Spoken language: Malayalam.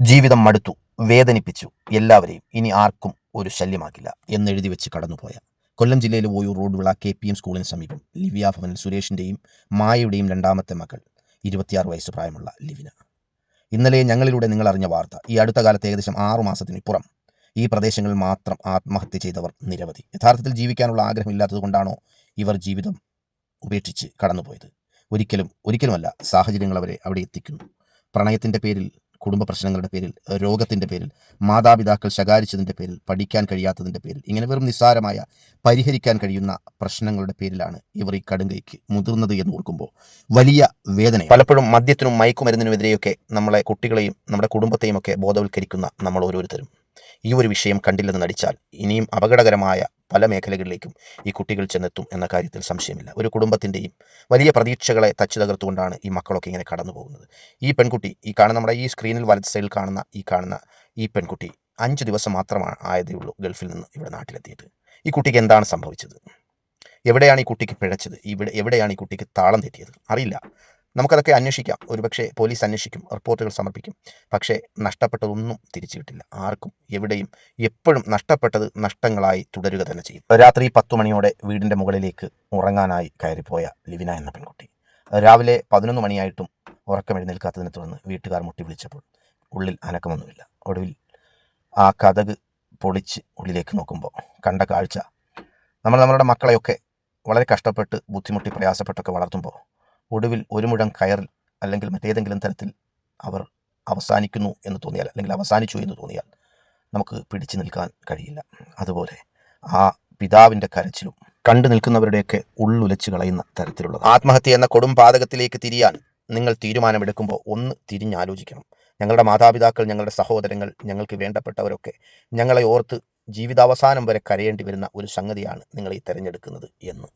ജീവിതം മടുത്തു വേദനിപ്പിച്ചു. എല്ലാവരെയും. ഇനി ആർക്കും ഒരു ശല്യമാക്കില്ല എന്നെഴുതി വെച്ച് കടന്നുപോയ കൊല്ലം ജില്ലയിലെ ഓയൂർ റോഡ് വിള കെ പി എം സ്കൂളിന് സമീപം ലിവിയ ഭവനിൽ സുരേഷിന്റെയും മായയുടെയും രണ്ടാമത്തെ മകൾ ഇരുപത്തിയാറ് വയസ്സ് പ്രായമുള്ള ലിവിന. ഇന്നലെ ഞങ്ങളിലൂടെ നിങ്ങൾ അറിഞ്ഞ വാർത്ത ഈ അടുത്ത കാലത്ത് ഏകദേശം ആറു മാസത്തിനിപ്പുറം ഈ പ്രദേശങ്ങളിൽ മാത്രം ആത്മഹത്യ ചെയ്തവർ നിരവധി. യഥാർത്ഥത്തിൽ ജീവിക്കാനുള്ള ആഗ്രഹമില്ലാത്തതുകൊണ്ടാണോ ഇവർ ജീവിതം ഉപേക്ഷിച്ച് കടന്നുപോയത്? ഒരിക്കലും ഒരിക്കലുമല്ല സാഹചര്യങ്ങൾ അവരെ അവിടെ എത്തിക്കുന്നു. പ്രണയത്തിന്റെ പേരിൽ കുടുംബ പ്രശ്നങ്ങളുടെ പേരിൽ രോഗത്തിന്റെ പേരിൽ മാതാപിതാക്കൾ ശകാരിച്ചതിന്റെ പേരിൽ പഠിക്കാൻ കഴിയാത്തതിന്റെ പേരിൽ ഇങ്ങനെ വെറും നിസ്സാരമായ പരിഹരിക്കാൻ കഴിയുന്ന പ്രശ്നങ്ങളുടെ പേരിലാണ് ഇവർ ഈ കടുങ്കൈക്ക് മുതിർന്നത് എന്ന് ഓർക്കുമ്പോൾ വലിയ വേദന പലപ്പോഴും മദ്യത്തിനും മയക്കുമരുന്നിനുമെതിരെയൊക്കെ നമ്മളെ കുട്ടികളെയും നമ്മുടെ കുടുംബത്തെയും ഒക്കെ ബോധവൽക്കരിക്കുന്ന നമ്മൾ ഓരോരുത്തരും. ഈ ഒരു വിഷയം കണ്ടില്ലെന്ന് നടിച്ചാൽ ഇനിയും അപകടകരമായ പല മേഖലകളിലേക്കും ഈ കുട്ടികൾ ചെന്നെത്തും എന്ന കാര്യത്തിൽ സംശയമില്ല. ഒരു കുടുംബത്തിന്റെയും വലിയ പ്രതീക്ഷകളെ തച്ചു തകർത്തുകൊണ്ടാണ് ഈ മക്കളൊക്കെ ഇങ്ങനെ കടന്നു പോകുന്നത് ഈ പെൺകുട്ടി ഈ കാണുന്ന നമ്മുടെ ഈ സ്ക്രീനിൽ വലത് സൈഡിൽ കാണുന്ന ഈ കാണുന്ന ഈ പെൺകുട്ടി അഞ്ച് ദിവസം മാത്രമാണ് ആയതേ ഉള്ളൂ ഗൾഫിൽ നിന്ന് ഇവിടെ നാട്ടിലെത്തിയിട്ട്. ഈ കുട്ടിക്ക് എന്താണ് സംഭവിച്ചത്? എവിടെയാണ് ഈ കുട്ടിക്ക് പിഴച്ചത്? ഇവിടെ എവിടെയാണ് ഈ കുട്ടിക്ക് താളം തെറ്റിയത്? അറിയില്ല. നമുക്കതൊക്കെ അന്വേഷിക്കാം. ഒരുപക്ഷെ പോലീസ് അന്വേഷിക്കും റിപ്പോർട്ടുകൾ സമർപ്പിക്കും. പക്ഷേ നഷ്ടപ്പെട്ടതൊന്നും തിരിച്ചു കിട്ടില്ല. ആർക്കും എവിടെയും എപ്പോഴും നഷ്ടപ്പെട്ടത് നഷ്ടങ്ങളായി തുടരുക തന്നെ ചെയ്യും. രാത്രി പത്തു മണിയോടെ വീടിന്റെ മുകളിലേക്ക് ഉറങ്ങാനായി കയറിപ്പോയ ലിവിന എന്ന പെൺകുട്ടി. രാവിലെ പതിനൊന്ന് മണിയായിട്ടും ഉറക്കം എഴുന്നേൽക്കാത്തതിനെ തുടർന്ന് വീട്ടുകാർ മുട്ടി വിളിച്ചപ്പോൾ ഉള്ളിൽ അനക്കമൊന്നുമില്ല. ഒടുവിൽ ആ കഥക് പൊളിച്ച് ഉള്ളിലേക്ക് നോക്കുമ്പോൾ കണ്ട കാഴ്ച നമ്മൾ നമ്മളുടെ മക്കളെയൊക്കെ വളരെ കഷ്ടപ്പെട്ട് ബുദ്ധിമുട്ടി പ്രയാസപ്പെട്ടൊക്കെ വളർത്തുമ്പോൾ ഒടുവിൽ ഒരു മുഴം കയറിൽ അല്ലെങ്കിൽ മറ്റേതെങ്കിലും തരത്തിൽ അവർ അവസാനിക്കുന്നു എന്ന് തോന്നിയാൽ അല്ലെങ്കിൽ അവസാനിച്ചു എന്ന് തോന്നിയാൽ നമുക്ക് പിടിച്ചു നിൽക്കാൻ കഴിയില്ല. അതുപോലെ ആ പിതാവിന്റെ കരച്ചിലും കണ്ടു നിൽക്കുന്നവരുടെയൊക്കെ ഉള്ളുലച്ച് കളയുന്ന തരത്തിലുള്ള ആത്മഹത്യ എന്ന കൊടും പാതകത്തിലേക്ക് തിരിയാൻ നിങ്ങൾ തീരുമാനമെടുക്കുമ്പോൾ ഒന്ന് തിരിഞ്ഞാലോചിക്കണം. ഞങ്ങളുടെ മാതാപിതാക്കൾ ഞങ്ങളുടെ സഹോദരങ്ങൾ ഞങ്ങൾക്ക് വേണ്ടപ്പെട്ടവരൊക്കെ ഞങ്ങളെ ഓർത്ത് ജീവിതാവസാനം വരെ കരയേണ്ടി വരുന്ന ഒരു സംഗതിയാണ് നിങ്ങൾ ഈ തിരഞ്ഞെടുക്കുന്നത് എന്ന്.